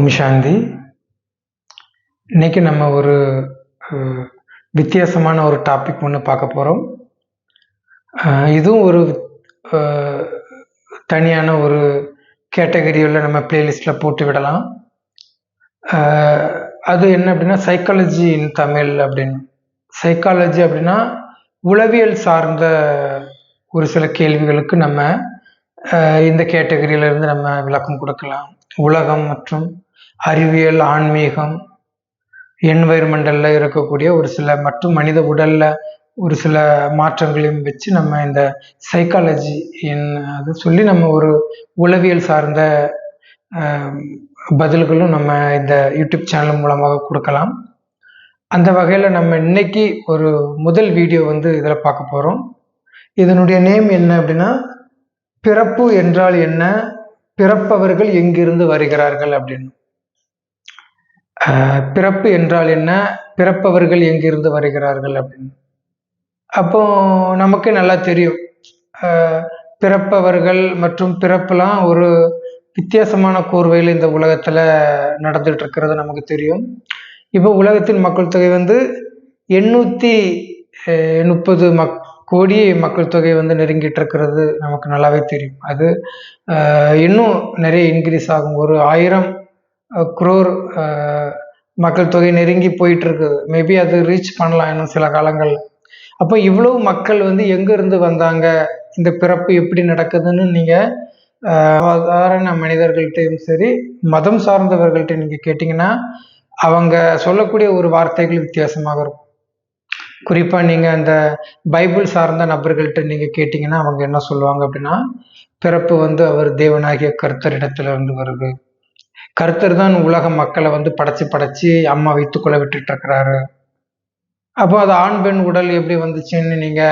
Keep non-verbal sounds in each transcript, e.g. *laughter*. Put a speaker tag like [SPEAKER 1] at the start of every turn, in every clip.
[SPEAKER 1] ஓம் சாந்தி. இன்னைக்கு நம்ம ஒரு வித்தியாசமான ஒரு டாபிக் ஒன்று பார்க்க போகிறோம் இதுவும் ஒரு தனியான ஒரு கேட்டகரியில் நம்ம பிளேலிஸ்டில் போட்டு விடலாம். அது என்ன அப்படின்னா சைக்காலஜி இன் தமிழ் அப்படின்னு. சைக்காலஜி அப்படின்னா உளவியல் சார்ந்த ஒரு சில கேள்விகளுக்கு நம்ம இந்த கேட்டகரியிலிருந்து நம்ம விளக்கம் கொடுக்கலாம். உலகம் மற்றும் அறிவியல் ஆன்மீகம் என்வைர்மெண்டலில் இருக்கக்கூடிய ஒரு சில மற்றும் மனித உடல்ல ஒரு சில மாற்றங்களையும் வச்சு நம்ம இந்த சைக்காலஜி அது சொல்லி நம்ம ஒரு உளவியல் சார்ந்த பதில்களும் நம்ம இந்த யூடியூப் சேனல் மூலமாக கொடுக்கலாம். அந்த வகையில் நம்ம இன்னைக்கு ஒரு முதல் வீடியோ வந்து இதில் பார்க்க போகிறோம் இதனுடைய நேம் என்ன அப்படின்னா பிறப்பு என்றால் என்ன? பிறப்பவர்கள் எங்கிருந்து வருகிறார்கள் அப்படின்னு. பிறப்பு என்றால் என்ன? பிறப்பவர்கள் எங்கிருந்து வருகிறார்கள் அப்படின்னு. அப்போ நமக்கு நல்லா தெரியும். பிறப்பவர்கள் மற்றும் பிறப்புலாம் ஒரு வித்தியாசமான கூர்வையில் இந்த உலகத்தில் நடந்துட்டு இருக்கிறது நமக்கு தெரியும். இப்போ உலகத்தின் மக்கள் தொகை வந்து எண்ணூற்றி முப்பது மக் கோடி மக்கள் தொகை வந்து நெருங்கிட்டு இருக்கிறது நமக்கு நல்லாவே தெரியும். அது இன்னும் நிறைய இன்க்ரீஸ் ஆகும். ஒரு ஆயிரம் குரோர் மக்கள் தொகை நெருங்கி போயிட்டு இருக்குது மேபி அது ரீச் பண்ணலாம் இன்னும் சில காலங்கள். அப்போ இவ்வளவு மக்கள் வந்து எங்கேருந்து வந்தாங்க? இந்த பிறப்பு எப்படி நடக்குதுன்னு நீங்கள் சாதாரண மனிதர்கள்ட்டையும் சரி மதம் சார்ந்தவர்கள்ட்ட நீங்கள் கேட்டிங்கன்னா அவங்க சொல்லக்கூடிய ஒரு வார்த்தைகள் வித்தியாசமாக இருக்கும். குறிப்பாக நீங்கள் அந்த பைபிள் சார்ந்த நபர்கள்ட்ட நீங்கள் கேட்டிங்கன்னா அவங்க என்ன சொல்லுவாங்க அப்படின்னா பிறப்பு வந்து அவர் தேவனாகிய கர்த்தரிடத்துல இருந்து வருது. கருத்தர் தான் உலக மக்களை வந்து படைச்சு படைச்சு அம்மா வைத்துக்கொள்ள விட்டுட்டு இருக்கிறாரு அப்போ அது ஆண் பெண் உடல் எப்படி வந்துச்சுன்னு நீங்க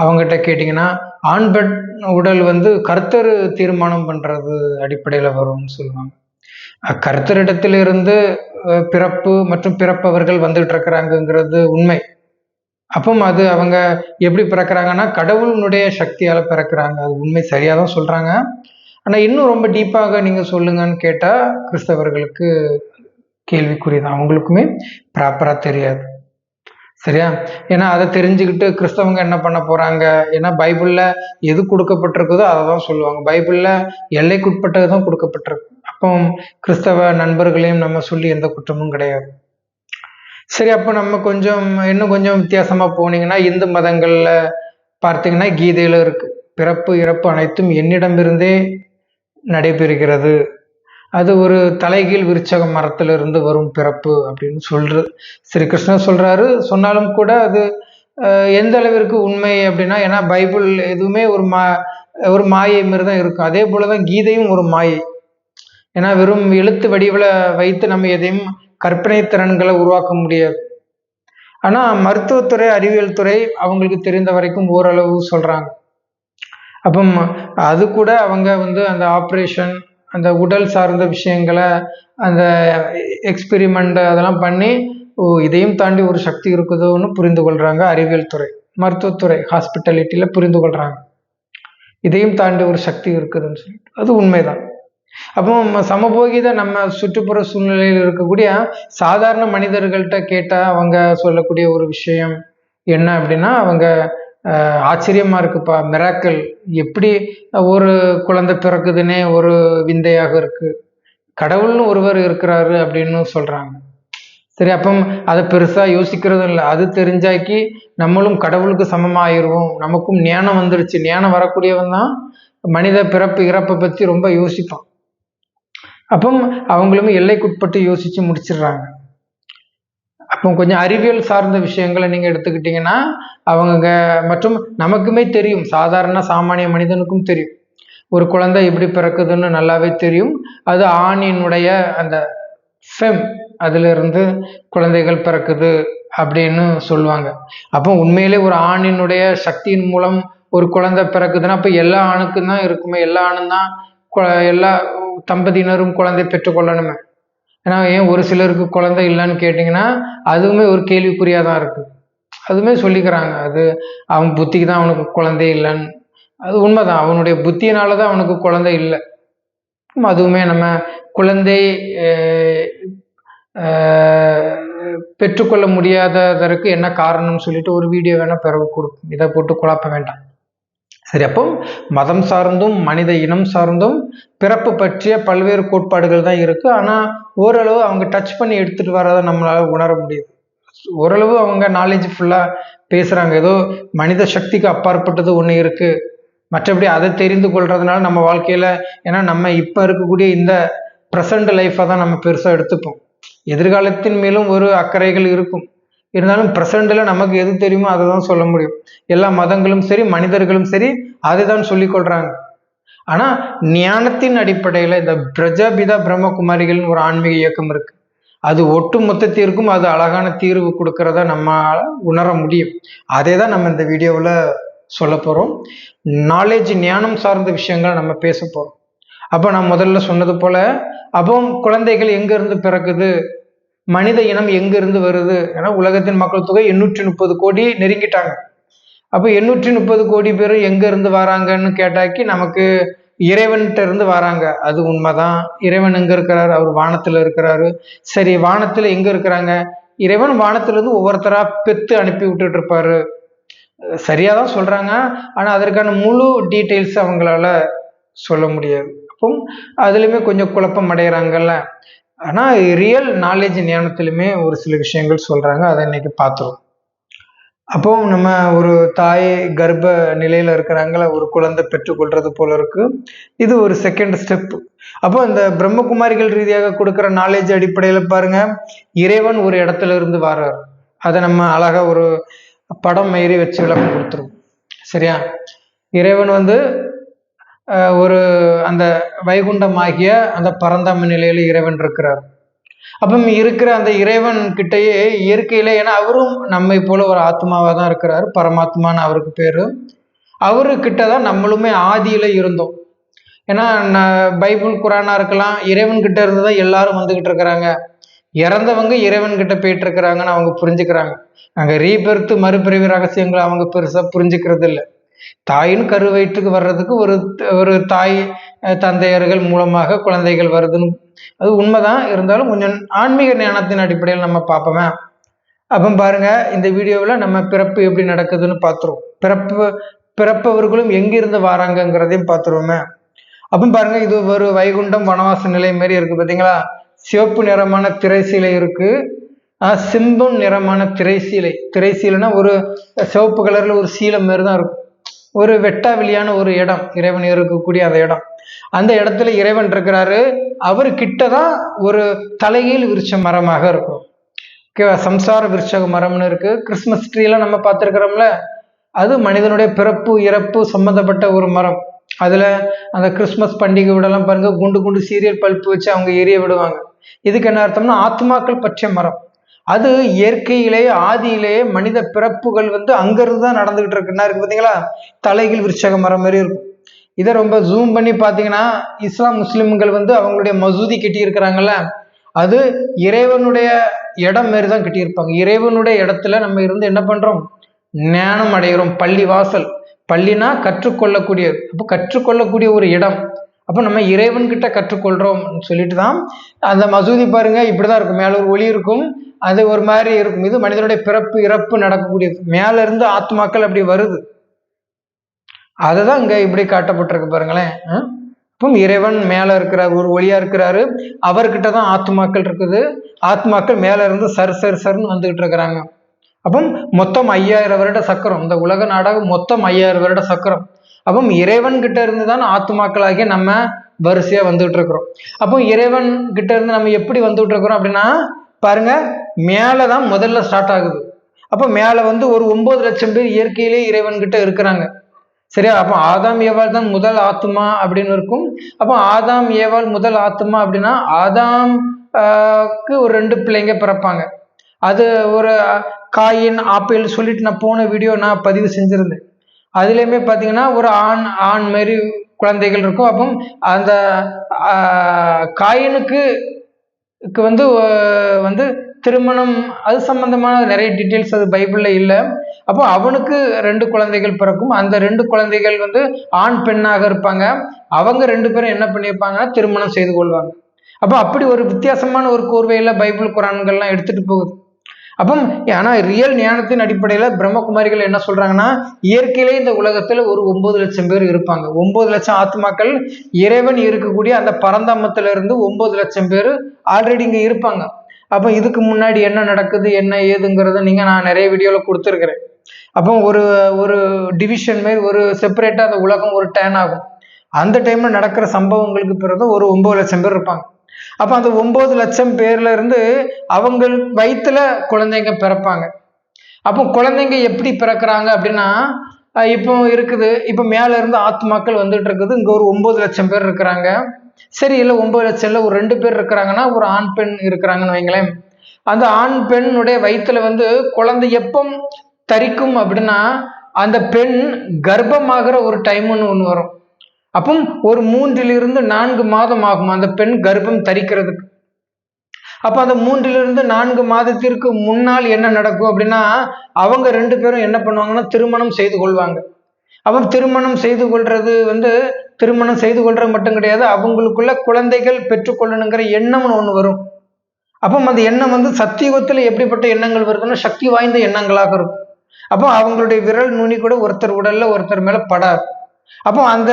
[SPEAKER 1] அவங்ககிட்ட கேட்டீங்கன்னா ஆண் பெண் உடல் வந்து கர்த்தர் தீர்மானம் பண்றது அடிப்படையில வரும்னு சொல்லுவாங்க. கர்த்தரிடத்திலிருந்து பிறப்பு மற்றும் பிறப்பவர்கள் வந்துட்டு இருக்கிறாங்கங்கிறது உண்மை. அப்போ அது அவங்க எப்படி பிறக்கிறாங்கன்னா கடவுளினுடைய சக்தியால பிறக்கிறாங்க. அது உண்மை சரியா தான் சொல்றாங்க. ஆனால் இன்னும் ரொம்ப டீப்பாக நீங்கள் சொல்லுங்கன்னு கேட்டால் கிறிஸ்தவர்களுக்கு கேள்விக்குறிதான். அவங்களுக்குமே ப்ராப்பராக தெரியாது. சரியா? ஏன்னா அதை தெரிஞ்சுக்கிட்டு கிறிஸ்தவங்க என்ன பண்ண போறாங்க? ஏன்னா பைபிள்ல எது கொடுக்கப்பட்டிருக்குதோ அதை தான் சொல்லுவாங்க. பைபிள்ல எல்லைக்குட்பட்டது தான் கொடுக்கப்பட்டிருக்கு. அப்போ கிறிஸ்தவ நண்பர்களையும் நம்ம சொல்லி எந்த குற்றமும் கிடையாது. சரி அப்போ நம்ம கொஞ்சம் இன்னும் கொஞ்சம் வித்தியாசமா போனீங்கன்னா இந்து மதங்கள்ல பார்த்தீங்கன்னா கீதையில இருக்கு. பிறப்பு இறப்பு அனைத்தும் என்னிடமிருந்தே நடைபெறுகிறது. அது ஒரு தலைகீழ் விருச்சக மரத்திலிருந்து வரும் பிறப்பு அப்படின்னு சொல்றது ஸ்ரீ கிருஷ்ணர் சொல்றாரு. சொன்னாலும் கூட அது எந்த அளவிற்கு உண்மை அப்படின்னா ஏன்னா பைபிள் எதுவுமே ஒரு மா ஒரு மாயை மாதிரி தான் இருக்கும். அதே போலதான் கீதையும் ஒரு மாயை. ஏன்னா வெறும் எழுத்து வடிவில் வைத்து நம்ம எதையும் கற்பனை திறன்களை உருவாக்க முடியாது. ஆனால் மருத்துவத்துறை அறிவியல் துறை அவங்களுக்கு தெரிந்த வரைக்கும் ஓரளவு சொல்றாங்க. அப்போ அது கூட அவங்க வந்து அந்த ஆப்ரேஷன் அந்த உடல் சார்ந்த விஷயங்களை அந்த எக்ஸ்பெரிமெண்ட் அதெல்லாம் பண்ணி ஓ இதையும் தாண்டி ஒரு சக்தி இருக்குதோன்னு புரிந்து கொள்கிறாங்க அறிவியல் துறை. மருத்துவத்துறை ஹாஸ்பிட்டாலிட்டியில் புரிந்து கொள்கிறாங்க இதையும் தாண்டி ஒரு சக்தி இருக்குதுன்னு சொல்லிட்டு. அது உண்மைதான். அப்போ ம- சமபோகித நம்ம சுற்றுப்புற சூழ்நிலையில் இருக்கக்கூடிய சாதாரண மனிதர்கள்ட்ட கேட்டால் அவங்க சொல்லக்கூடிய ஒரு விஷயம் என்ன அப்படின்னா அவங்க ஆச்சரியமாக இருக்குப்பா. மிராக்கள் எப்படி ஒரு குழந்தை பிறக்குதுன்னே ஒரு விந்தையாக இருக்கு. கடவுள்னு ஒருவர் இருக்கிறாரு அப்படின்னு சொல்றாங்க. சரி அப்போ அதை பெருசாக யோசிக்கிறதும் இல்லை. அது தெரிஞ்சாக்கி நம்மளும் கடவுளுக்கு சமமாயிருவோம். நமக்கும் ஞானம் வந்துருச்சு. ஞானம் வரக்கூடியவன் தான் மனித பிறப்பு இறப்பை பற்றி ரொம்ப யோசிப்பான். அப்போ அவங்களும் எல்லைக்குட்பட்டு யோசிச்சு முடிச்சிடுறாங்க. கொஞ்சம் அறிவியல் சார்ந்த விஷயங்களை நீங்கள் எடுத்துக்கிட்டீங்கன்னா அவங்க மற்றும் நமக்குமே தெரியும். சாதாரண சாமானிய மனிதனுக்கும் தெரியும். ஒரு குழந்தை எப்படி பிறக்குதுன்னு நல்லாவே தெரியும். அது ஆணினுடைய அந்த ஃபெம் அதிலிருந்து குழந்தைகள் பிறக்குது அப்படின்னு சொல்லுவாங்க. அப்போ உண்மையிலே ஒரு ஆணினுடைய சக்தியின் மூலம் ஒரு குழந்தை பிறக்குதுன்னா அப்போ எல்லா ஆணுக்கும் தான் இருக்குமே. எல்லா ஆணும் தான் எல்லா தம்பதியினரும் குழந்தை பெற்றுக்கொள்ளணுமே. ஏன்னா ஏன் ஒரு சிலருக்கு குழந்தை இல்லைன்னு கேட்டிங்கன்னா அதுவுமே ஒரு கேள்விக்குறியாக தான் இருக்குது அதுவுமே சொல்லிக்கிறாங்க. அது அவன் புத்திக்கு தான் அவனுக்கு குழந்தை இல்லைன்னு. அது உண்மைதான். அவனுடைய புத்தியினால தான் அவனுக்கு குழந்தை இல்லை. அதுவுமே நம்ம குழந்தை பெற்றுக்கொள்ள முடியாததற்கு என்ன காரணம்னு சொல்லிட்டு ஒரு வீடியோ வேணால் பிறகு கொடுக்கும் இதை போட்டு குழப்ப வேண்டாம். சரி அப்போ மதம் சார்ந்தும் மனித இனம் சார்ந்தும் பிறப்பு பற்றிய பல்வேறு கோட்பாடுகள் தான் இருக்கு. ஆனா ஓரளவு அவங்க டச் பண்ணி எடுத்துட்டு வரதை நம்மளால உணர முடியுது. ஓரளவு அவங்க நாலேஜ் ஃபுல்லா பேசுறாங்க. ஏதோ மனித சக்திக்கு அப்பாற்பட்டது ஒன்று இருக்கு. மற்றபடி அதை தெரிந்து கொள்றதுனால நம்ம வாழ்க்கையில ஏன்னா நம்ம இப்ப இருக்கக்கூடிய இந்த ப்ரெசண்ட் லைஃப்பை தான் நம்ம பெருசாக எடுத்துப்போம். எதிர்காலத்தின் மேலும் ஒரு அக்கறைகள் இருக்கும். இருந்தாலும் ப்ரெசண்டில் நமக்கு எது தெரியுமோ அதை தான் சொல்ல முடியும். எல்லா மதங்களும் சரி மனிதர்களும் சரி அதை தான் சொல்லிக் கொள்றாங்க. ஆனால் ஞானத்தின் அடிப்படையில் இந்த பிரஜாபிதா பிரம்மகுமாரிகள்னு ஒரு ஆன்மீக இயக்கம் இருக்கு. அது ஒட்டு மொத்தத்திற்கும் அது அழகான தீர்வு கொடுக்கறத நம்ம உணர முடியும். அதே தான் நம்ம இந்த வீடியோவில் சொல்ல போகிறோம் நாலேஜ் ஞானம் சார்ந்த விஷயங்களை நம்ம பேச போகிறோம் அப்போ நான் முதல்ல சொன்னது போல அப்போ குழந்தைகள் எங்கேருந்து பிறக்குது? மனித இனம் எங்கிருந்து வருது? ஏன்னா உலகத்தின் மக்கள் தொகை எண்ணூற்றி முப்பது கோடி நெருங்கிட்டாங்க. அப்போ எண்ணூற்றி முப்பது கோடி பேரும் எங்கேருந்து வராங்கன்னு கேட்டாக்கி நமக்கு இறைவன்கிட்ட இருந்து வராங்க. அது உண்மைதான். இறைவன் எங்க இருக்கிறாரு? அவர் வானத்துல இருக்கிறாரு. சரி வானத்துல எங்க இருக்கிறாங்க? இறைவன் வானத்துல இருந்து ஒவ்வொருத்தரா பெத்து அனுப்பி விட்டுட்டு இருப்பாரு. சரியா தான் சொல்றாங்க. ஆனா அதற்கான முழு டீட்டெயில்ஸ் அவங்களால சொல்ல முடியாது. அப்போ அதுலயுமே கொஞ்சம் குழப்பம் அடைகிறாங்கல்ல. ஆனால் ரியல் நாலேஜ் ஞானத்திலுமே ஒரு சில விஷயங்கள் சொல்கிறாங்க அதை இன்னைக்கு பார்த்துருவோம். அப்போ நம்ம ஒரு தாய் கர்ப்ப நிலையில இருக்கிறாங்கள ஒரு குழந்தை பெற்றுக்கொள்றது போல இருக்கு. இது ஒரு செகண்ட் ஸ்டெப் அப்போ இந்த பிரம்மகுமாரிகள் ரீதியாக கொடுக்குற நாலேஜ் அடிப்படையில் பாருங்க. இறைவன் ஒரு இடத்துல இருந்து வர்றார் அதை நம்ம அழகா ஒரு படம் மாரி வச்சு விளக்கம் கொடுத்துருவோம். சரியா? இறைவன் வந்து ஒரு அந்த வைகுண்டமாகிய அந்த பரந்தாம நிலையில இறைவன் இருக்கிறார். அப்போ இருக்கிற அந்த இறைவன் கிட்டயே இயற்கையில ஏன்னா அவரும் நம்மை போல ஒரு ஆத்மாவாக தான் இருக்கிறார் பரமாத்மான்னு அவருக்கு பேரு. அவருக்கிட்ட தான் நம்மளுமே ஆதியில இருந்தோம். ஏன்னா பைபிள் குரானா இருக்கலாம் இறைவன் கிட்ட இருந்து தான் எல்லாரும் வந்துகிட்டு இருக்கிறாங்க. இறந்தவங்க இறைவன் கிட்ட போயிட்டு இருக்கிறாங்கன்னு அவங்க புரிஞ்சுக்கிறாங்க. அங்கே ரீபெர்த்து மறுபிறவி ரகசியங்களை அவங்க பெருசாக புரிஞ்சுக்கிறது இல்லை தாயின் கருவயிற்றுக்கு வர்றதுக்கு ஒரு ஒரு தாய் தந்தையர்கள் மூலமாக குழந்தைகள் வருதுன்னு. அது உண்மைதான். இருந்தாலும் கொஞ்சம் ஆன்மீக ஞானத்தின் அடிப்படையில் நம்ம பார்ப்போமே. அப்போ பாருங்க இந்த வீடியோவில் நம்ம பிறப்பு எப்படி நடக்குதுன்னு பார்த்துருவோம். பிறப்பு பிறப்பவர்களும் எங்கிருந்து வராங்கங்கிறதையும் பார்த்துருவோமே. அப்போ பாருங்க இது ஒரு வைகுண்டம் வனவாச நிலை மாதிரி இருக்கு பார்த்தீங்களா சிவப்பு நிறமான திரைசீலை இருக்கு. ஆஹ் சிம்பம் நிறமான திரைசீலை. திரைசீலைனா ஒரு சிவப்பு கலர்ல ஒரு சீலை மாரி தான் இருக்கும். ஒரு வெட்டாவெளியான ஒரு இடம் இறைவன் இருக்கக்கூடிய அந்த இடம். அந்த இடத்துல இறைவன் இருக்கிறாரு. அவர் கிட்ட தான் ஒரு தலைகீழ் விரிச்ச மரமாக இருக்கும். ஓகேவா? சம்சார விருட்சக மரம்னு இருக்கு. கிறிஸ்மஸ் ட்ரீலாம் நம்ம பார்த்துருக்கிறோம்ல அது மனிதனுடைய பிறப்பு இறப்பு சம்பந்தப்பட்ட ஒரு மரம். அதுல அந்த கிறிஸ்மஸ் பண்டிகை விடலாம் பாருங்க. குண்டு குண்டு சீரியல் பல்ப்பு வச்சு அவங்க எரிய விடுவாங்க. இதுக்கு என்ன அர்த்தம்னா ஆத்மாக்கள் பற்றிய மரம். அது இயற்கையிலேயே ஆதியிலேயே மனித பிறப்புகள் வந்து அங்கிருந்து தான் நடந்துகிட்டு இருக்கு. என்ன இருக்கு பார்த்தீங்களா தலைகீழ் விருட்சக மரம் மாதிரி இருக்கும். இதை ரொம்ப ஜூம் பண்ணி பார்த்தீங்கன்னா இஸ்லாம் முஸ்லிம்கள் வந்து அவங்களுடைய மசூதி கட்டியிருக்கிறாங்கல்ல அது இறைவனுடைய இடம் மாரி தான் கட்டியிருப்பாங்க. இறைவனுடைய இடத்துல நம்ம இருந்து என்ன பண்றோம்? ஞானம் அடைகிறோம் பள்ளி வாசல். பள்ளினா கற்றுக்கொள்ளக்கூடிய அப்போ கற்றுக்கொள்ளக்கூடிய ஒரு இடம். அப்போ நம்ம இறைவன் கிட்ட கற்றுக்கொள்றோம் சொல்லிட்டு தான் அந்த மசூதி பாருங்க இப்படிதான் இருக்கும். மேலே ஒரு ஒளி இருக்கும் அது ஒரு மாதிரி இருக்கும். இது மனிதனுடைய பிறப்பு இறப்பு நடக்கக்கூடியது. மேலே இருந்து ஆத்மாக்கள் அப்படி வருது. அதுதான் இங்க இப்படி காட்டப்பட்டிருக்கு பாருங்களேன். ஆ? அப்போ இறைவன் மேலே இருக்கிறார் ஒரு ஒளியா இருக்கிறாரு. அவர்கிட்ட தான் ஆத்மாக்கள் இருக்குது. ஆத்மாக்கள் மேலே இருந்து சர் சர் சர்னு வந்துகிட்டு இருக்கிறாங்க. அப்போ மொத்தம் ஐயாயிரம் வருட சக்கரம். இந்த உலக நாடகம் மொத்தம் ஐயாயிரம் வருட சக்கரம். அப்போ இறைவன் கிட்ட இருந்து தான் ஆத்துமாக்களாகிய நம்ம வரிசையா வந்துகிட்டு இருக்கிறோம் அப்போ இறைவன் கிட்ட இருந்து நம்ம எப்படி வந்துகிட்டு இருக்கிறோம் அப்படின்னா பாருங்க மேலதான் முதல்ல ஸ்டார்ட் ஆகுது. அப்போ மேல வந்து ஒரு ஒன்பது லட்சம் பேர் இயற்கையிலே இறைவன் கிட்ட இருக்கிறாங்க. சரியா? அப்போ ஆதாம் ஏவாள் தான் முதல் ஆத்மா அப்படின்னு இருக்கும். அப்போ ஆதாம் ஏவாள் முதல் ஆத்மா அப்படின்னா ஆதாம் ஒரு ரெண்டு பிள்ளைங்க பிறப்பாங்க. அது ஒரு காயின் ஆப்பிள் சொல்லிட்டு நான் போன வீடியோ நான் பதிவு செஞ்சிருந்தேன். அதுலேயுமே பார்த்தீங்கன்னா ஒரு ஆண் ஆண் மாதிரி குழந்தைகள் இருக்கும். அப்போ அந்த காயினுக்கு வந்து வந்து திருமணம் அது சம்பந்தமான நிறைய டீட்டெயில்ஸ் அது பைபிளில் இல்லை. அப்போ அவனுக்கு ரெண்டு குழந்தைகள் பிறக்கும். அந்த ரெண்டு குழந்தைகள் வந்து ஆண் பெண்ணாக இருப்பாங்க. அவங்க ரெண்டு பேரும் என்ன பண்ணியிருப்பாங்கன்னா திருமணம் செய்து கொள்வாங்க. அப்போ அப்படி ஒரு வித்தியாசமான ஒரு கோர்வையில் பைபிள் குரான்கள்லாம் எடுத்துகிட்டு போகுது. அப்போ ஆனால் ரியல் ஞானத்தின் அடிப்படையில் பிரம்மகுமாரிகள் என்ன சொல்றாங்கன்னா இயற்கையிலே இந்த உலகத்தில் ஒரு ஒன்பது லட்சம் பேர் இருப்பாங்க. ஒன்பது லட்சம் ஆத்மாக்கள் இறைவன் இருக்கக்கூடிய அந்த பரந்தாமத்திலிருந்து ஒம்பது ஒன்பது லட்சம் பேர் ஆல்ரெடி இங்கே இருப்பாங்க. அப்போ இதுக்கு முன்னாடி என்ன நடக்குது என்ன ஏதுங்கிறத நீங்கள் நான் நிறைய வீடியோவில் கொடுத்துருக்குறேன். அப்போ ஒரு ஒரு டிவிஷன் மாரி ஒரு செப்பரேட்டாக அந்த உலகம் ஒரு டேன் ஆகும். அந்த டைமில் நடக்கிற சம்பவங்களுக்கு பிறகு ஒரு ஒன்பது லட்சம் பேர் இருப்பாங்க. அப்போ அந்த ஒம்பது லட்சம் பேர்ல இருந்து அவங்க வயிற்றுல குழந்தைங்க பிறப்பாங்க. அப்போ குழந்தைங்க எப்படி பிறக்கிறாங்க அப்படின்னா இப்போ இருக்குது இப்போ மேல இருந்து ஆத்மாக்கள் வந்துட்டு இருக்குது. இங்க ஒரு ஒன்பது லட்சம் பேர் இருக்கிறாங்க. சரி இல்லை ஒன்பது லட்சம் இல்லை ஒரு ரெண்டு பேர் இருக்கிறாங்கன்னா ஒரு ஆண் பெண் இருக்கிறாங்கன்னு வைங்களேன். அந்த ஆண் பெண்ணுடைய வயிற்றுல வந்து குழந்தை எப்போ தரிக்கும் அப்படின்னா அந்த பெண் கர்ப்பமாகிற ஒரு டைம்னு ஒன்று வரும். அப்போ ஒரு மூன்றிலிருந்து நான்கு மாதம் ஆகும். அந்த பெண் கர்ப்பம் தரிக்கிறதுக்கு. அப்போ அந்த மூன்றிலிருந்து நான்கு மாதத்திற்கு முன்னால் என்ன நடக்கும் அப்படின்னா அவங்க ரெண்டு பேரும் என்ன பண்ணுவாங்கன்னா திருமணம் செய்து கொள்வாங்க. அப்போ திருமணம் செய்து கொள்றது வந்து திருமணம் செய்து கொள்றது மட்டும் கிடையாது அவங்களுக்குள்ள குழந்தைகள் பெற்றுக்கொள்ளணுங்கிற எண்ணம்னு ஒன்று வரும். அப்போ அந்த எண்ணம் வந்து சத்தியுகத்தில் எப்படிப்பட்ட எண்ணங்கள் வருதுன்னா சக்தி வாய்ந்த எண்ணங்களாக இருக்கும். அப்போ அவங்களுடைய விரல் நுனி கூட ஒருத்தர் உடல்ல ஒருத்தர் மேல படாது. அப்போ அந்த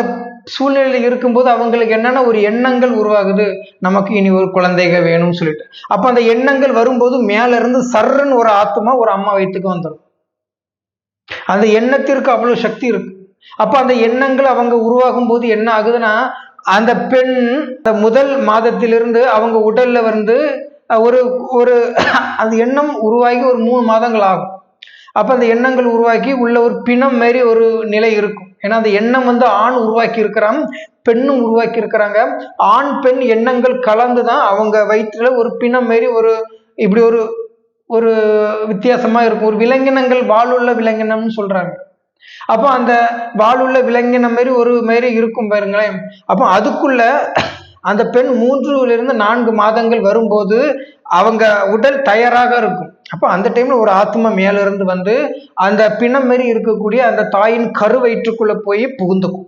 [SPEAKER 1] சூழ்நிலையில் இருக்கும்போது அவங்களுக்கு என்னென்ன ஒரு எண்ணங்கள் உருவாகுது? நமக்கு இனி ஒரு குழந்தைக வேணும்னு சொல்லிட்டு. அப்போ அந்த எண்ணங்கள் வரும்போது மேலேருந்து சர்ன்னு ஒரு ஆத்மா ஒரு அம்மா வயிற்றுக்கு வந்துடும். அந்த எண்ணத்திற்கு அவ்வளோ சக்தி இருக்கு. அப்போ அந்த எண்ணங்கள் அவங்க உருவாகும் போது என்ன ஆகுதுன்னா அந்த பெண் முதல் மாதத்திலிருந்து அவங்க உடல்ல வந்து ஒரு ஒரு அந்த எண்ணம் உருவாகி ஒரு மூணு மாதங்கள் ஆகும். அப்போ அந்த எண்ணங்கள் உருவாக்கி உள்ள ஒரு பிணம் மாரி ஒரு நிலை இருக்கும். ஏன்னா அந்த எண்ணம் வந்து ஆண் உருவாக்கி இருக்கிறான் பெண்ணும் உருவாக்கி இருக்கிறாங்க. ஆண் பெண் எண்ணங்கள் கலந்து தான் அவங்க வயிற்றுல ஒரு பிணம் மாரி ஒரு இப்படி ஒரு ஒரு வித்தியாசமாக இருக்கும். ஒரு விலங்கினங்கள் வாழுள்ள விலங்கினம்னு சொல்கிறாங்க அப்போ அந்த வாழுள்ள விலங்கினம் மாரி ஒரு மாரி இருக்கும் பாருங்களேன். அப்போ அதுக்குள்ள அந்த பெண் மூன்றுலேருந்து நான்கு மாதங்கள் வரும்போது அவங்க உடல் தயாராக இருக்கும். அப்போ அந்த டைம்ல ஒரு ஆத்மா மேலிருந்து வந்து அந்த பிணம் மாரி இருக்கக்கூடிய அந்த தாயின் கருவயிற்றுக்குள்ளே போய் புகுந்துக்கும்.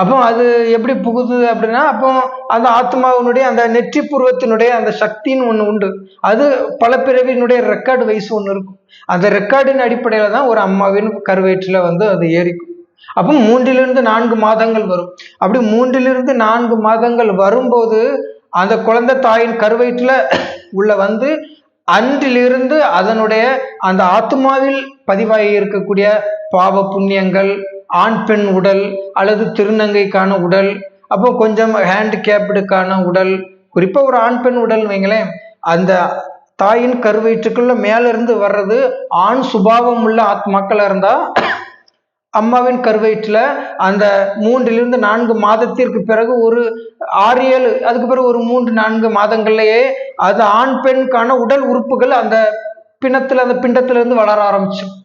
[SPEAKER 1] அப்போ அது எப்படி புகுது அப்படின்னா அப்போ அந்த ஆத்மாவினுடைய அந்த நெற்றி பூர்வத்தினுடைய அந்த சக்தின்னு ஒன்று உண்டு. அது பல பிறவியினுடைய ரெக்கார்டு வயசு ஒன்று இருக்கும். அந்த ரெக்கார்டின் அடிப்படையில் தான் ஒரு அம்மாவின் கருவயிற்றில் வந்து அது ஏறிக்கும். அப்போ மூன்றிலிருந்து நான்கு மாதங்கள் வரும். அப்படி மூன்றிலிருந்து நான்கு மாதங்கள் வரும்போது அந்த குழந்தை தாயின் கருவயிற்றில் உள்ள வந்து அன்றிலிருந்து அதனுடைய அந்த ஆத்மாவில் பதிவாகி இருக்கக்கூடிய பாவ புண்ணியங்கள் ஆண் பெண் உடல் அல்லது திருநங்கைக்கான உடல் அப்போ கொஞ்சம் ஹேண்டிகேப்டுக்கான உடல் குறிப்பாக ஒரு ஆண் பெண் உடல் வைங்களேன் அந்த தாயின் கருவயிற்றுக்குள்ள மேலிருந்து வர்றது ஆண் சுபாவம் உள்ள ஆத்மாக்களா இருந்தால் அம்மாவின் கருவயிற்றில் அந்த மூன்றிலிருந்து நான்கு மாதத்திற்கு பிறகு ஒரு ஆறு ஏழு அதுக்கு பிறகு ஒரு மூன்று நான்கு மாதங்கள்லேயே அது ஆண் பெண்கான உடல் உறுப்புகள் அந்த பிணத்தில் அந்த பிண்டத்திலிருந்து வளர ஆரம்பிச்சிடும்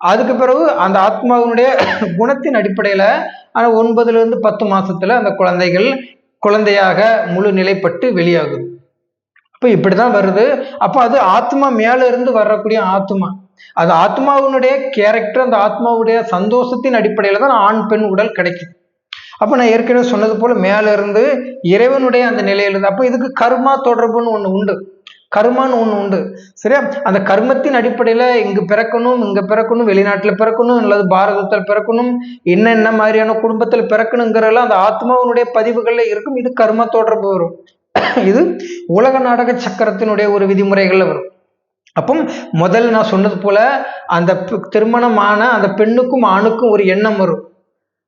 [SPEAKER 1] அதுக்கு பிறகு அந்த ஆத்மாவினுடைய *coughs* குணத்தின் அடிப்படையில் ஆனால் ஒன்பதுலேருந்து பத்து மாதத்தில் அந்த குழந்தைகள் குழந்தையாக முழு நிலைப்பட்டு வெளியாகுது. இப்படி தான் வருது. அப்போ அது ஆத்மா மேலே இருந்து வரக்கூடிய ஆத்மா. அது ஆத்மாவினுடைய கேரக்டர் அந்த ஆத்மாவுடைய சந்தோஷத்தின் அடிப்படையில் தான் ஆண் பெண் உடல் கிடைக்கும் அப்ப நான் ஏற்கனவே சொன்னது போல மேல இருந்து இறைவனுடைய அந்த நிலையிலிருந்து அப்போ அப்ப இதுக்கு கர்மா தொடர்புன்னு ஒண்ணு உண்டு. கர்மான்னு ஒன்று உண்டு. சரியா? அந்த கர்மத்தின் அடிப்படையில் இங்கு பிறக்கணும் இங்கே பிறக்கணும் வெளிநாட்டில் பிறக்கணும் அல்லது பாரதத்தில் பிறக்கணும் என்னென்ன மாதிரியான குடும்பத்தில் பிறக்கணுங்கிறதெல்லாம் அந்த ஆத்மாவினுடைய பதிவுகளில் இருக்கும். இது கர்ம தொடர்பு வரும். இது உலக நாடக சக்கரத்தினுடைய ஒரு விதிமுறைகளில் வரும். அப்போ முதல்ல நான் சொன்னது போல அந்த திருமணமான அந்த பெண்ணுக்கும் ஆணுக்கும் ஒரு எண்ணம் வரும்.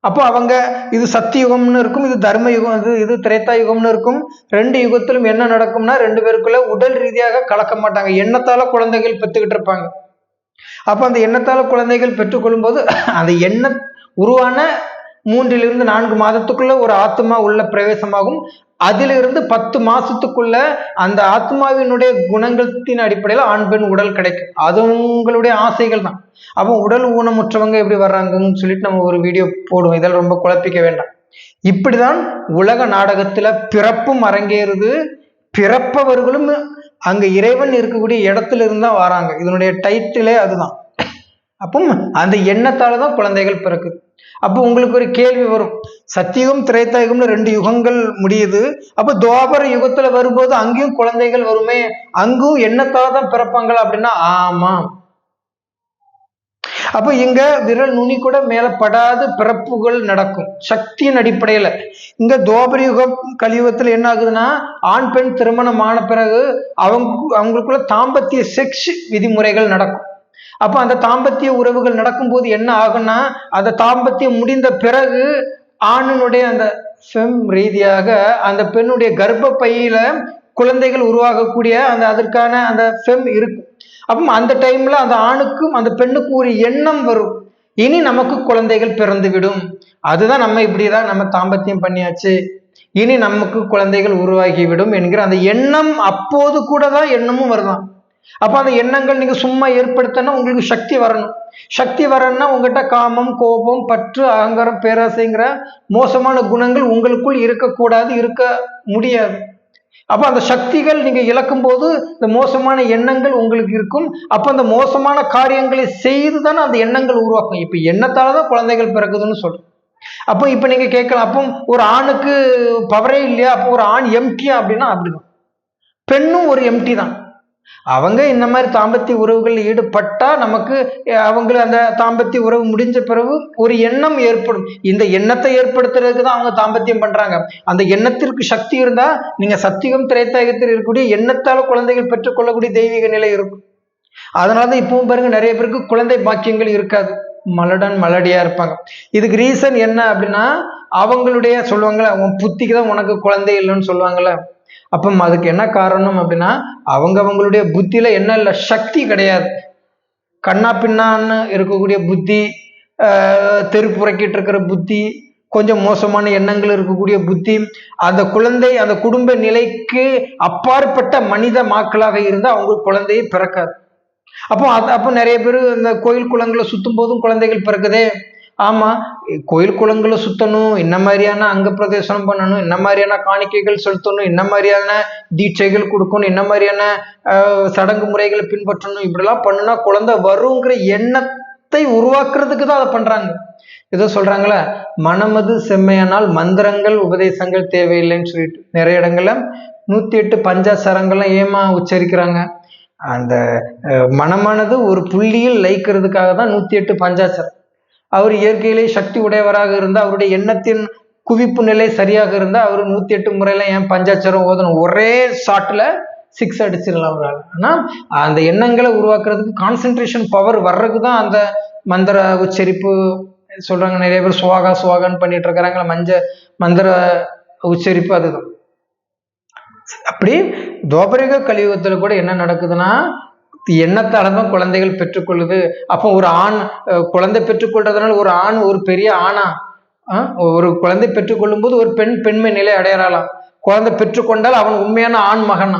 [SPEAKER 1] அப்போ அவங்க இது சத்தியுகம்னு இருக்கும் இது தர்ம யுகம் இது இது திரேத்தா யுகம்னு இருக்கும். ரெண்டு யுகத்திலும் என்ன நடக்கும்னா ரெண்டு பேருக்குள்ள உடல் ரீதியாக கலக்க மாட்டாங்க. எண்ணத்தால குழந்தைகள் பெற்றுக்கிட்டு இருப்பாங்க. அப்போ அந்த எண்ணத்தால குழந்தைகள் பெற்றுக்கொள்ளும் போது அந்த எண்ண உருவான மூன்றிலிருந்து நான்கு மாதத்துக்குள்ள ஒரு ஆத்மா உள்ள பிரவேசமாகும். அதிலிருந்து பத்து மாசத்துக்குள்ள அந்த ஆத்மாவினுடைய குணங்கத்தின் அடிப்படையில் ஆண் பெண் உடல் கிடைக்கும். அது உங்களுடைய ஆசைகள் தான். அப்போ உடல் ஊனமுற்றவங்க எப்படி வர்றாங்கன்னு சொல்லிட்டு நம்ம ஒரு வீடியோ போடுவோம். இதெல்லாம் ரொம்ப குழப்பிக்க வேண்டாம். இப்படிதான் உலக நாடகத்துல பிறப்பும் அரங்கேறுது. பிறப்பவர்களும் அங்க இறைவன் இருக்கக்கூடிய இடத்துல இருந்து தான் வராங்க. இதனுடைய டைட்டிலே அதுதான். அப்போ அந்த எண்ணத்தால தான் குழந்தைகள் பிறக்குது. அப்போ உங்களுக்கு ஒரு கேள்வி வரும். சத்தியுகம் திரேத்தாயுகம்னு ரெண்டு யுகங்கள் முடியுது. அப்போ துவாபர யுகத்துல வரும்போது அங்கேயும் குழந்தைகள் வருமே? அங்கும் எண்ணத்தால தான் பிறப்பாங்களா அப்படின்னா ஆமாம் அப்போ இங்க விரல் நுனி கூட மேல படாத பிறப்புகள் நடக்கும். சக்தியின் அடிப்படையில. இங்க தோபரியுகம் யுகம் கலியுகத்துல என்ன ஆகுதுன்னா ஆண் பெண் திருமணம் ஆன பிறகு அவங்க அவங்களுக்குள்ள தாம்பத்திய செக்ஸ் விதிமுறைகள் நடக்கும். அப்போ அந்த தாம்பத்திய உறவுகள் நடக்கும்போது என்ன ஆகும்னா அந்த தாம்பத்தியம் முடிந்த பிறகு ஆணினுடைய அந்த ஃபெம் ரீதியாக அந்த பெண்ணுடைய கர்ப்ப பையில குழந்தைகள் உருவாகக்கூடிய அந்த அதற்கான அந்த ஃபெம் இருக்கும். அப்போ அந்த டைம்ல அந்த ஆணுக்கும் அந்த பெண்ணுக்கும் ஒரு எண்ணம் வரும். இனி நமக்கு குழந்தைகள் பிறந்து விடும் அதுதான் நம்ம இப்படிதான் நம்ம தாம்பத்தியம் பண்ணியாச்சு. இனி நமக்கு குழந்தைகள் உருவாகிவிடும் என்கிற அந்த எண்ணம் அப்போது கூட தான் எண்ணமும் வருதான். அப்போ அந்த எண்ணங்கள் நீங்க சும்மா ஏற்படுத்தினா உங்களுக்கு சக்தி வரணும். சக்தி வரணும்னா உங்ககிட்ட காமம் கோபம் பற்று அகங்காரம் பேராசைங்கிற மோசமான குணங்கள் உங்களுக்குள் இருக்கக்கூடாது இருக்க முடியாது. அப்ப அந்த சக்திகள் நீங்க இழக்கும் போது இந்த மோசமான எண்ணங்கள் உங்களுக்கு இருக்கும். அப்ப அந்த மோசமான காரியங்களை செய்து தானே அந்த எண்ணங்கள் உருவாக்கும். இப்ப எண்ணத்தாலதான் குழந்தைகள் பிறக்குதுன்னு சொல்றோம். அப்போ இப்ப நீங்க கேட்கலாம் அப்போ ஒரு ஆணுக்கு பவரே இல்லையா? அப்போ ஒரு ஆண் எம்டியா அப்படின்னா அப்படிதான். பெண்ணும் ஒரு எம்டி தான். அவங்க இந்த மாதிரி தாம்பத்திய உறவுகள் ஈடுபட்டா நமக்கு அவங்களை அந்த தாம்பத்திய உறவு முடிஞ்ச பிறகு ஒரு எண்ணம் ஏற்படும். இந்த எண்ணத்தை ஏற்படுத்துறதுக்கு தான் அவங்க தாம்பத்தியம் பண்றாங்க. அந்த எண்ணத்திற்கு சக்தி இருந்தா நீங்க சத்தியம் திரைத்தாயத்தில் இருக்கக்கூடிய எண்ணத்தால குழந்தைகள் பெற்றுக்கொள்ளக்கூடிய தெய்வீக நிலை இருக்கும். அதனாலதான் இப்பவும் பாருங்க நிறைய பேருக்கு குழந்தை பாக்கியங்கள் இருக்காது. மலடன் மலடியா இருப்பாங்க. இதுக்கு ரீசன் என்ன அப்படின்னா அவங்களுடைய சொல்லுவாங்களே உன் புத்திக்கு தான் உனக்கு குழந்தை இல்லைன்னு சொல்லுவாங்களே அப்போ அதுக்கு என்ன காரணம் அப்படின்னா அவங்க அவங்களுடைய புத்தியில என்ன இல்லை சக்தி கிடையாது. கண்ணா பின்னான்னு இருக்கக்கூடிய புத்தி தெருப்புறக்கிட்டு இருக்கிற புத்தி கொஞ்சம் மோசமான எண்ணங்கள் இருக்கக்கூடிய புத்தி அந்த குழந்தை அந்த குடும்ப நிலைக்கு அப்பாற்பட்ட மனித மாக்களாக இருந்தால் அவங்க குழந்தையை பிறக்காது. அப்போ அது அப்போ நிறைய பேர் இந்த கோயில் குளங்களை சுத்தும் போதும் குழந்தைகள் பிறக்குதே. ஆமா கோயில் குளங்களை சுத்தணும் என்ன மாதிரியான அங்க பிரதேசனம் பண்ணணும் என்ன மாதிரியான காணிக்கைகள் செலுத்தணும் என்ன மாதிரியான தீட்சைகள் கொடுக்கணும் என்ன மாதிரியான சடங்கு முறைகளை பின்பற்றணும் இப்படிலாம் பண்ணுனா குழந்தை வருங்கிற எண்ணத்தை உருவாக்குறதுக்கு தான் அதை பண்றாங்க. ஏதோ சொல்றாங்களே மனமது செம்மையானால் மந்திரங்கள் உபதேசங்கள் தேவையில்லைன்னு சொல்லிட்டு நிறைய இடங்கள்ல நூத்தி எட்டு பஞ்சாசரங்கள்லாம் ஏமா உச்சரிக்கிறாங்க. அந்த மனமானது ஒரு புள்ளியில் லைக்கிறதுக்காக தான் நூத்தி எட்டு பஞ்சாசரம். அவர் இயற்கையிலே சக்தி உடையவராக இருந்தால் அவருடைய எண்ணத்தின் குவிப்பு நிலை சரியாக இருந்தால் அவர் நூற்றி எட்டு முறையில் ஏன் பஞ்சாட்சரம் ஓதணும் ஒரே ஷாட்டில் சிக்ஸ் அடிச்சிடலாம் அவரால். ஆனால் அந்த எண்ணங்களை உருவாக்குறதுக்கு கான்சென்ட்ரேஷன் பவர் வர்றதுக்கு தான் அந்த மந்திர உச்சரிப்பு சொல்கிறாங்க நிறைய பேர் சுவாகா சுவாகான்னு பண்ணிட்டு இருக்கிறாங்களா மஞ்ச மந்திர உச்சரிப்பு அதுதான். அப்படி தோபரிக கலியுகத்தில் கூட என்ன நடக்குதுன்னா எண்ணத்தால தான் குழந்தைகள் பெற்றுக்கொள்ளுது. அப்போ ஒரு ஆண் குழந்தை பெற்றுக்கொள்றதுனால ஒரு ஆண் ஒரு பெரிய ஆணா? ஒரு குழந்தை பெற்றுக்கொள்ளும் போது ஒரு பெண் பெண்மை நிலை அடையறாளாம். குழந்தை பெற்றுக்கொண்டால் அவன் உண்மையான ஆண் மகனா?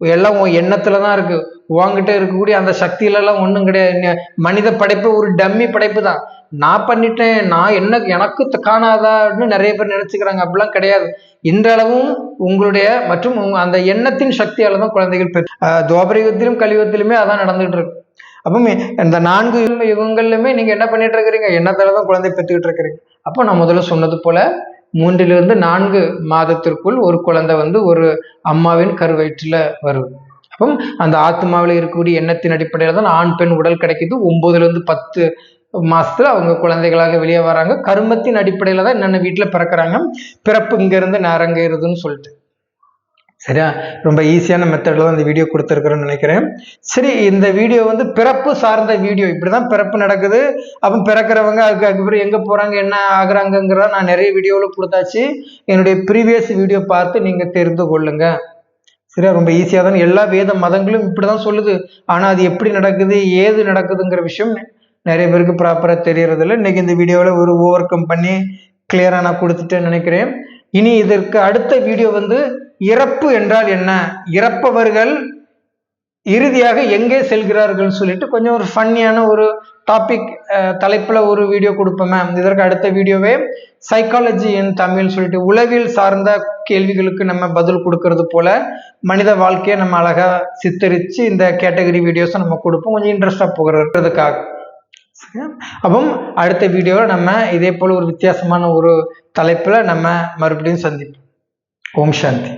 [SPEAKER 1] எல்லாம் உன் எண்ணத்துல தான் இருக்கு. உங்ககிட்ட இருக்கக்கூடிய அந்த சக்தியிலலாம் ஒன்றும் கிடையாது. மனித படைப்பு ஒரு டம்மி படைப்பு தான் நான் பண்ணிட்டேன் நான் என்ன எனக்கு காணாதான்னு நிறைய பேர் நினைச்சுக்கிறாங்க. அப்படிலாம் கிடையாது. இன்றளவும் உங்களுடைய மற்றும் அந்த எண்ணத்தின் சக்தியால தான் குழந்தைகள் பெரு துவாபர கலியுகத்திலுமே அதான் நடந்துகிட்டு இருக்கு. அப்போ இந்த நான்கு யுகங்கள்லுமே நீங்க என்ன பண்ணிட்டு இருக்கிறீங்க? எண்ணத்தால தான் குழந்தை பெற்றுக்கிட்டு இருக்கிறீங்க. அப்போ நான் முதல்ல சொன்னது போல மூன்றிலிருந்து நான்கு மாதத்திற்குள் ஒரு குழந்தை வந்து ஒரு அம்மாவின் கருவயிற்றுல வருது. அப்போ அந்த ஆத்மாவில் இருக்கக்கூடிய எண்ணத்தின் அடிப்படையில் தான் ஆண் பெண் உடல் கிடைக்குது. ஒன்பதுல இருந்து பத்து மாதத்தில் அவங்க குழந்தைகளாக வெளியே வராங்க. கருமத்தின் அடிப்படையில் தான் என்னென்ன வீட்டில் பிறக்கிறாங்க? பிறப்பு இங்கேருந்து நேரங்கிறதுன்னு சொல்லிட்டு. சரியா? ரொம்ப ஈஸியான மெத்தடில் தான் இந்த வீடியோ கொடுத்துருக்குறேன்னு நினைக்கிறேன். சரி இந்த வீடியோ வந்து பிறப்பு சார்ந்த வீடியோ இப்படி தான் பிறப்பு நடக்குது. அப்போ பிறக்கிறவங்க அதுக்கு அதுக்கப்புறம் எங்கே போகிறாங்க என்ன ஆகுறாங்கங்கிறத நான் நிறைய வீடியோவில் கொடுத்தாச்சு. என்னுடைய ப்ரீவியஸ் வீடியோ பார்த்து நீங்கள் தெரிந்து கொள்ளுங்க. சரியா? ரொம்ப ஈஸியாக தான். எல்லா வேத மதங்களும் இப்படி தான் சொல்லுது. ஆனால் அது எப்படி நடக்குது ஏது நடக்குதுங்கிற விஷயம் நிறைய பேருக்கு ப்ராப்பராக தெரியறதில்ல. இன்னைக்கு இந்த வீடியோவில் ஒரு ஓவர் கம் பண்ணி கிளியராக நான் கொடுத்துட்டேன்னு நினைக்கிறேன். இனி இதற்கு அடுத்த வீடியோ வந்து இறப்பு என்றால் என்ன? இறப்பவர்கள் இறுதியாக எங்கே செல்கிறார்கள் சொல்லிட்டு கொஞ்சம் ஒரு ஃபன்னியான ஒரு டாபிக் தலைப்பில் ஒரு வீடியோ கொடுப்பேன் மேம் இதற்கு அடுத்த வீடியோவே சைக்காலஜி இன் தமிழ் சொல்லிட்டு உளவியல் சார்ந்த கேள்விகளுக்கு நம்ம பதில் கொடுக்கறது போல மனித வாழ்க்கையை நம்ம அழகாக சித்தரித்து இந்த கேட்டகரி வீடியோஸை நம்ம கொடுப்போம். கொஞ்சம் இன்ட்ரெஸ்டாக போகிறதுக்காக. அப்போ அடுத்த வீடியோவில் நம்ம இதே போல் ஒரு வித்தியாசமான ஒரு தலைப்பில் நம்ம மறுபடியும் சந்திப்போம். ஓம் சாந்தி.